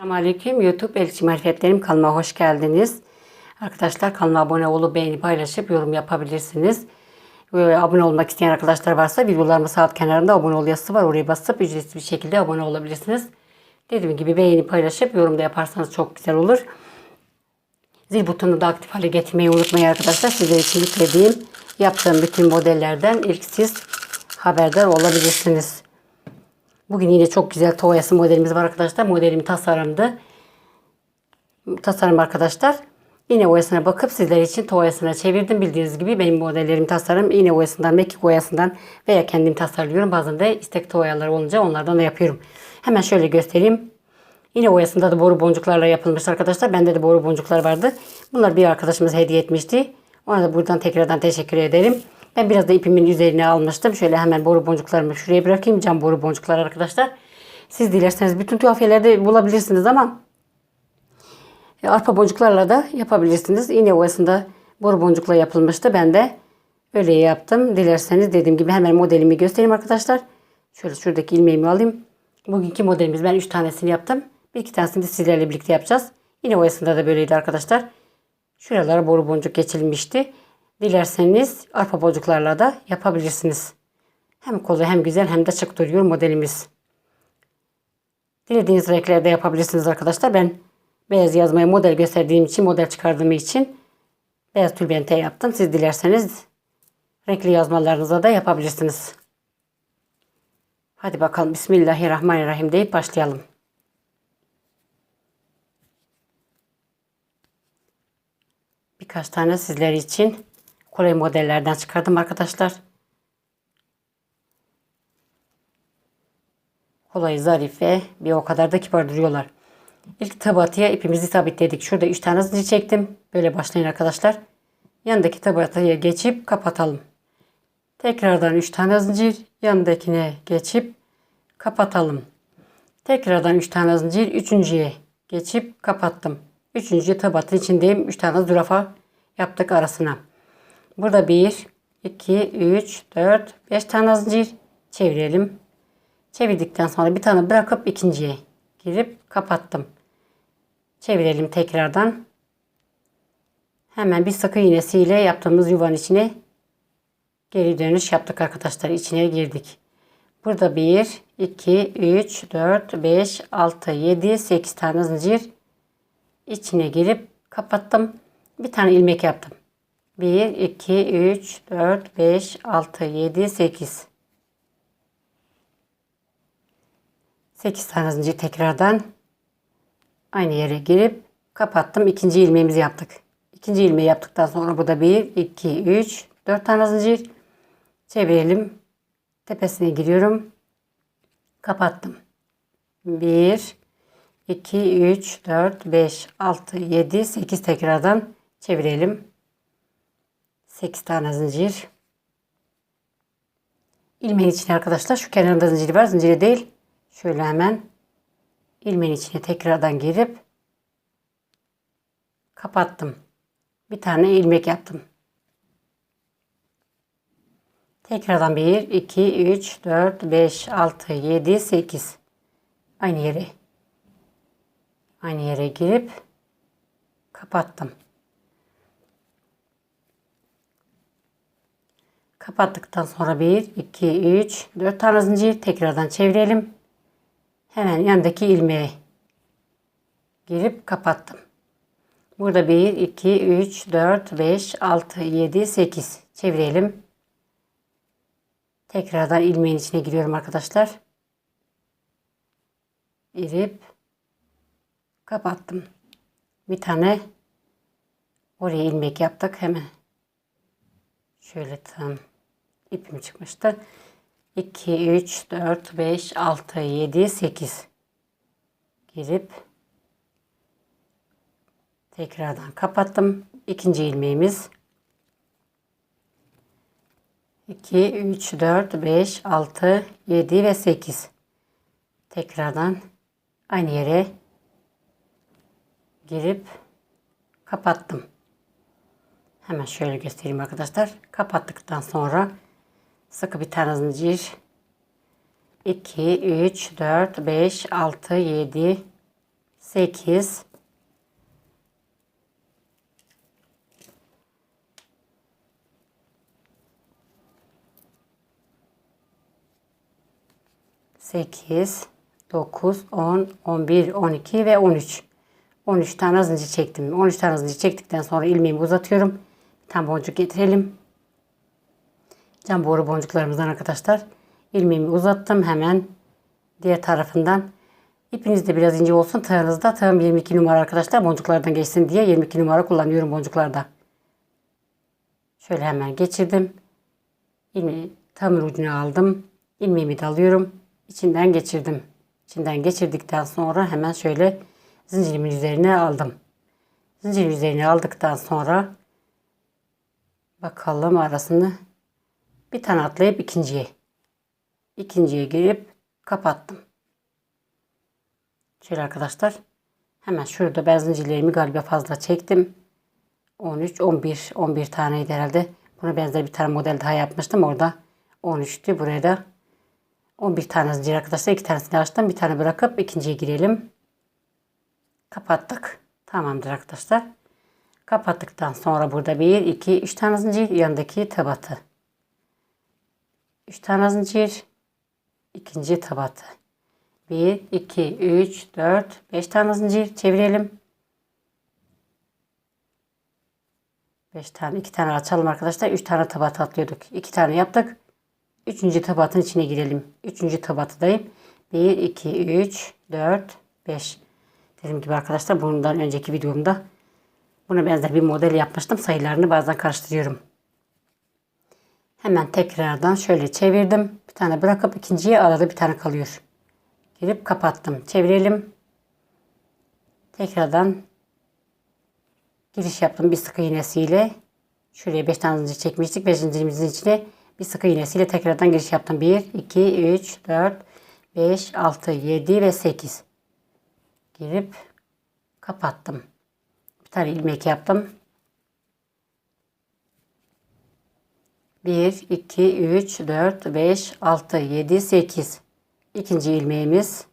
Selamünaleyküm YouTube Elçi Marifetlerim kanalıma hoş geldiniz. Arkadaşlar kanalıma abone olup beğeni paylaşıp yorum yapabilirsiniz. Ve abone olmak isteyen arkadaşlar varsa videolarımın sağ alt kenarında abone ol yazısı var. Oraya basıp ücretsiz bir şekilde abone olabilirsiniz. Dediğim gibi beğeni paylaşıp yorum da yaparsanız çok güzel olur. Zil butonunu da aktif hale getirmeyi unutmayın arkadaşlar. Sizler için yüklediğim, yaptığım bütün modellerden ilk siz haberdar olabilirsiniz. Bugün yine çok güzel toyası modelimiz var arkadaşlar. Modelim tasarımdı. Tasarım arkadaşlar. İğne oyasına bakıp sizler için toyasına çevirdim. Bildiğiniz gibi benim modellerim tasarım iğne oyasından, mekik oyasından veya kendim tasarlıyorum. Bazen de istek toyaları olunca onlardan da yapıyorum. Hemen şöyle göstereyim. Yine oyasında da boru boncuklarla yapılmış arkadaşlar. Bende de boru boncuklar vardı. Bunlar bir arkadaşımız hediye etmişti. Ona da buradan tekrardan teşekkür ederim. Ben biraz da ipimin üzerine almıştım. Şöyle hemen boru boncuklarımı şuraya bırakayım. Cam boru boncuklar arkadaşlar. Siz dilerseniz bütün tuhafiyelerde bulabilirsiniz ama e, arpa boncuklarla da yapabilirsiniz. İğne oyasında boru boncukla yapılmıştı. Ben de öyle yaptım. Dilerseniz dediğim gibi hemen modelimi göstereyim arkadaşlar. Şöyle şuradaki ilmeğimi alayım. Bugünkü modelimiz ben 3 tanesini yaptım. Bir iki tanesini de sizlerle birlikte yapacağız. Yine oyasında da böyleydi arkadaşlar. Şuralara boru boncuk geçilmişti. Dilerseniz arpa boncuklarla da yapabilirsiniz. Hem kolay hem güzel hem de açık duruyor modelimiz. Dilediğiniz renklerde yapabilirsiniz arkadaşlar. Ben beyaz yazmayı model gösterdiğim için, model çıkardığım için beyaz tülbente yaptım. Siz dilerseniz renkli yazmalarınıza da yapabilirsiniz. Hadi bakalım Bismillahirrahmanirrahim deyip başlayalım. Birkaç tane sizler için kolay modellerden çıkardım arkadaşlar. Kolay, zarif ve bir o kadar da kibar duruyorlar. İlk tabatıya ipimizi sabitledik. Şurada 3 tane zincir çektim. Böyle başlayın arkadaşlar. Yanındaki tabatıya geçip kapatalım. Tekrardan 3 tane zincir yanındakine geçip kapatalım. Tekrardan 3 tane zincir üçüncüye geçip kapattım. Üçüncü tabatın içindeyim. 3 tane zürafa yaptık arasına. Burada 1, 2, 3, 4, 5 tane zincir çevirelim. Çevirdikten sonra bir tane bırakıp ikinciye girip kapattım. Çevirelim tekrardan. Hemen bir sık iğnesiyle yaptığımız yuvanın içine geri dönüş yaptık arkadaşlar. İçine girdik. Burada 1, 2, 3, 4, 5, 6, 7, 8 tane zincir içine girip kapattım. Bir tane ilmek yaptım. 1, 2, 3, 4, 5, 6, 7, 8. 8 tane tekrardan aynı yere girip kapattım. İkinci ilmeğimizi yaptık. İkinci ilmeği yaptıktan sonra bu da 1, 2, 3, 4 tane zincir. Çevirelim. Tepesine giriyorum. Kapattım. 1, 2, 3, 4, 5, 6, 7, 8 tekrardan çevirelim. 8 tane zincir. İlmeğin içine arkadaşlar şu kenarında zinciri var. Zinciri değil. Şöyle hemen ilmeğin içine tekrardan girip kapattım. Bir tane ilmek yaptım. Tekrardan 1, 2, 3, 4, 5, 6, 7, 8. Aynı yere. Aynı yere girip kapattım. Kapattıktan sonra 1, 2, 3, 4 tane zincir tekrardan çevirelim. Hemen yandaki ilmeğe girip kapattım. Burada 1, 2, 3, 4, 5, 6, 7, 8 çevirelim. Tekrardan ilmeğin içine giriyorum arkadaşlar. Girip kapattım. Bir tane oraya ilmek yaptık hemen. Şöyle tam ipim çıkmıştı. 2, 3, 4, 5, 6, 7, 8 girip tekrardan kapattım. İkinci ilmeğimiz 2, 3, 4, 5, 6, 7 ve 8 tekrardan aynı yere girip kapattım. Hemen şöyle göstereyim arkadaşlar. Kapattıktan sonra sıkı bir tane zincir. 2, 3, 4, 5, 6, 7, 8 8 9 10 11 12 ve 13 13 tane zincir çektim. 13 tane zincir çektikten sonra ilmeğimi uzatıyorum. Tane boncuk getirelim cam boru boncuklarımızdan arkadaşlar ilmeğimi uzattım hemen diğer tarafından. İpiniz de biraz ince olsun tığınızda tığım 22 numara arkadaşlar boncuklardan geçsin diye 22 numara kullanıyorum boncuklarda. Şöyle hemen geçirdim. İlmeği tam ucuna aldım. İlmeğimi de alıyorum. İçinden geçirdim. İçinden geçirdikten sonra hemen şöyle zincirimin üzerine aldım. Zincirin üzerine aldıktan sonra bakalım arasını bir tane atlayıp ikinciye ikinciye girip kapattım. Şöyle arkadaşlar hemen şurada ben zincirlerimi galiba fazla çektim. 13, 11, 11 taneydi herhalde. Buna benzer bir tane model daha yapmıştım. Orada 13'tü. Buraya da 11 tane zincir arkadaşlar. iki tanesini açtım. Bir tane bırakıp ikinciye girelim. Kapattık. Tamamdır arkadaşlar. Kapattıktan sonra burada 1, 2, 3 tane zincir. Yanındaki tabatı. 3 tane zincir. ikinci tabatı. 1, 2, 3, 4, 5 tane zincir çevirelim. 5 tane, 2 tane açalım arkadaşlar. 3 tane tabat atlıyorduk. 2 tane yaptık. 3. tabatın içine girelim. 3. tabatıdayım. 1, 2, 3, 4, 5. Dediğim gibi arkadaşlar bundan önceki videomda buna benzer bir model yapmıştım. Sayılarını bazen karıştırıyorum. Hemen tekrardan şöyle çevirdim. Bir tane bırakıp ikinciye arada bir tane kalıyor. Girip kapattım. Çevirelim. Tekrardan giriş yaptım bir sık iğnesiyle. Şuraya 5 tane zincir çekmiştik. 5 zincirimizin içine bir sık iğnesiyle tekrardan giriş yaptım. 1, 2, 3, 4, 5, 6, 7 ve 8. Girip kapattım. Bir tane ilmek yaptım. 1, 2, 3, 4, 5, 6, 7, 8. İkinci ilmeğimiz.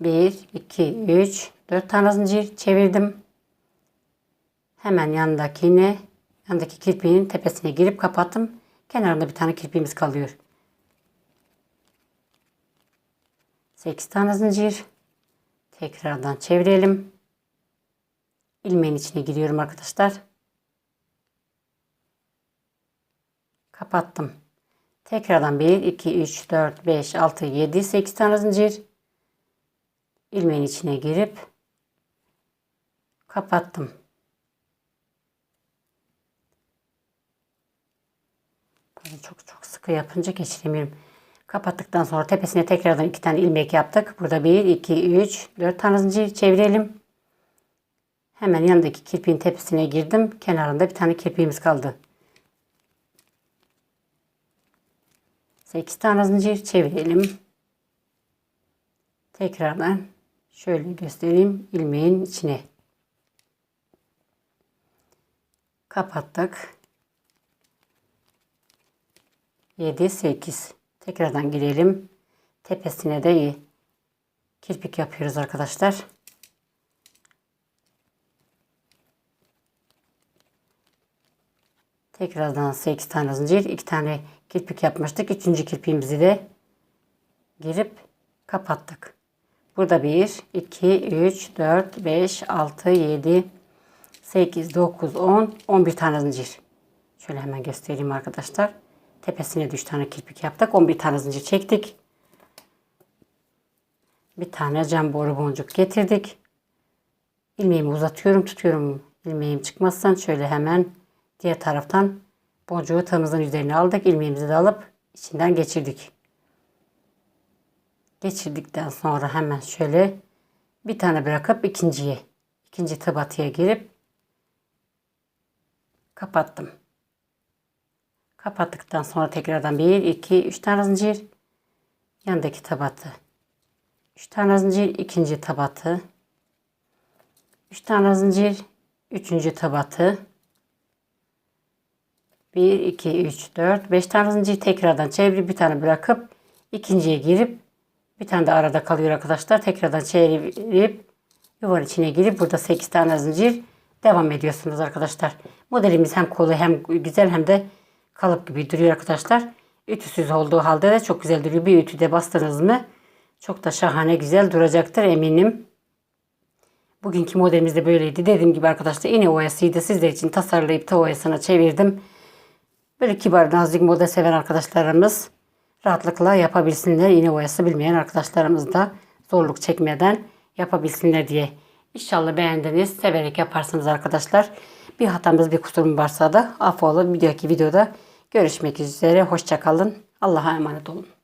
1, 2, 3, 4 tane zincir çevirdim. Hemen yanındakine, yanındaki kirpiğin tepesine girip kapattım. Kenarında bir tane kirpiğimiz kalıyor. 8 tane zincir. Tekrardan çevirelim. İlmeğin içine giriyorum arkadaşlar. Kapattım. Tekrardan 1, 2, 3, 4, 5, 6, 7, 8 tane zincir. ilmeğin içine girip kapattım. Çok çok sıkı yapınca geçiremiyorum. Kapattıktan sonra tepesine tekrardan iki tane ilmek yaptık. Burada 1, 2, 3, 4 tane zincir çevirelim. Hemen yanındaki kirpiğin tepesine girdim. Kenarında bir tane kirpiğimiz kaldı. 8 tane zincir çevirelim. Tekrardan şöyle göstereyim ilmeğin içine. Kapattık. 7 8 tekrardan girelim. Tepesine de kirpik yapıyoruz arkadaşlar. Tekrardan 8 tane zincir, 2 tane kirpik yapmıştık. Üçüncü kirpiğimizi de girip kapattık. Burada 1, 2, 3, 4, 5, 6, 7, 8, 9, 10, 11 tane zincir. Şöyle hemen göstereyim arkadaşlar. Tepesine de 3 tane kirpik yaptık. 11 tane zincir çektik. Bir tane cam boru boncuk getirdik. İlmeğimi uzatıyorum, tutuyorum. İlmeğim çıkmazsan şöyle hemen diğer taraftan boncuğu tığımızın üzerine aldık. ilmeğimizi de alıp içinden geçirdik. Geçirdikten sonra hemen şöyle bir tane bırakıp ikinciye, ikinci tıbatıya girip kapattım. Kapattıktan sonra tekrardan 1, 2, 3 tane zincir. Yanındaki tabatı. 3 tane zincir. ikinci tabatı. 3 tane zincir. Üçüncü tabatı. 1, 2, 3, 4, 5 tane zincir tekrardan çevirip bir tane bırakıp ikinciye girip Bir tane de arada kalıyor arkadaşlar. Tekrardan çevirip yuvanın içine girip burada 8 tane zincir devam ediyorsunuz arkadaşlar. Modelimiz hem kolay hem güzel hem de kalıp gibi duruyor arkadaşlar. Ütüsüz olduğu halde de çok güzel duruyor. Bir ütüde bastınız mı çok da şahane güzel duracaktır eminim. Bugünkü modelimiz de böyleydi. Dediğim gibi arkadaşlar iğne oyasıydı. Sizler için tasarlayıp ta oyasına çevirdim. Böyle kibar nazik moda seven arkadaşlarımız rahatlıkla yapabilsinler. İğne oyası bilmeyen arkadaşlarımız da zorluk çekmeden yapabilsinler diye. İnşallah beğendiniz. Severek yaparsınız arkadaşlar. Bir hatamız bir kusurum varsa da affola. Bir dahaki videoda görüşmek üzere. Hoşçakalın. Allah'a emanet olun.